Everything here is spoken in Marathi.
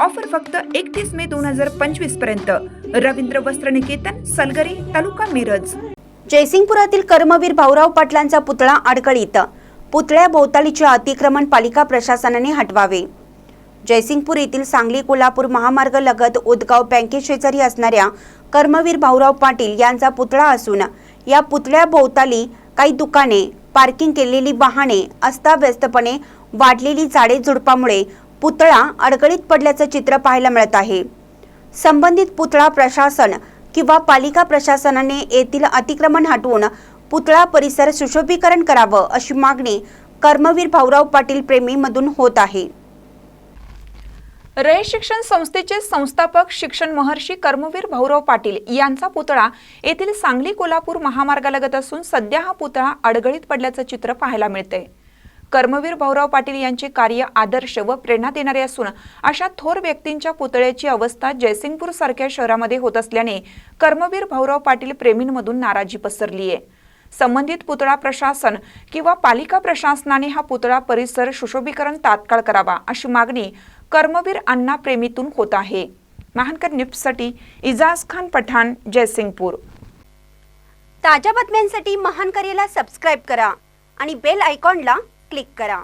ऑफर फक्त एकतीस मे दोन हजार पंचवीसपर्यंत. रवींद्र वस्त्र निकेतन सलगरी तालुका मिरज. जयसिंगपुरातील कर्मवीर भाऊराव पाटलांचा पुतळा अडकळीत. पुतळ्या भोवतालीचे अतिक्रमण पालिका प्रशासनाने हटवावे. जयसिंगपूर येथील सांगली कोल्हापूर महामार्ग लगत उदगाव बँकेशेजारी असणाऱ्या कर्मवीर भाऊराव पाटील यांचा पुतळा असून या पुतळ्या भोवताली काही दुकाने पार्किंग केलेली वाहने अस्ताव्यस्तपणे वाढलेली झाडे झुडपामुळे पुतळा अडगळीत पडल्याचं चित्र पाहायला मिळत आहे. संबंधित पुतळा प्रशासन किंवा पालिका प्रशासनाने येथील अतिक्रमण हटवून पुतळा परिसर सुशोभीकरण करावं अशी मागणी कर्मवीर भाऊराव पाटील प्रेमीमधून होत आहे. रयत शिक्षण संस्थेचे संस्थापक शिक्षण महर्षी कर्मवीर भाऊराव पाटील यांचा पुतळा येथील सांगली कोल्हापूर महामार्गालगत असून सध्या हा पुतळा अडगळीत पडल्याचं चित्र पाहायला मिळतंय. कर्मवीर भाऊराव पाटील यांचे कार्य आदर्श व प्रेरणा देणारे असून अशा थोर व्यक्तींच्या पुतळ्याची अवस्था जयसिंगपूर सारख्या शहरामध्ये होत असल्याने कर्मवीर भाऊराव पाटील प्रेमींमधून नाराजी पसरली आहे. संबंधित पुतळा प्रशासन किंवा पालिका प्रशासनाने हा पुतळा परिसर सुशोभीकरण तात्काळ करावा अशी मागणी कर्मवीर अण्णा प्रेमीतून होत आहे. महानकर निफ्टसाठी इजाज खान पठाण जयसिंगपूर. ताज्या बातम्यांसाठी महान सबस्क्राईब करा आणि बेल आयकॉनला क्लिक करा.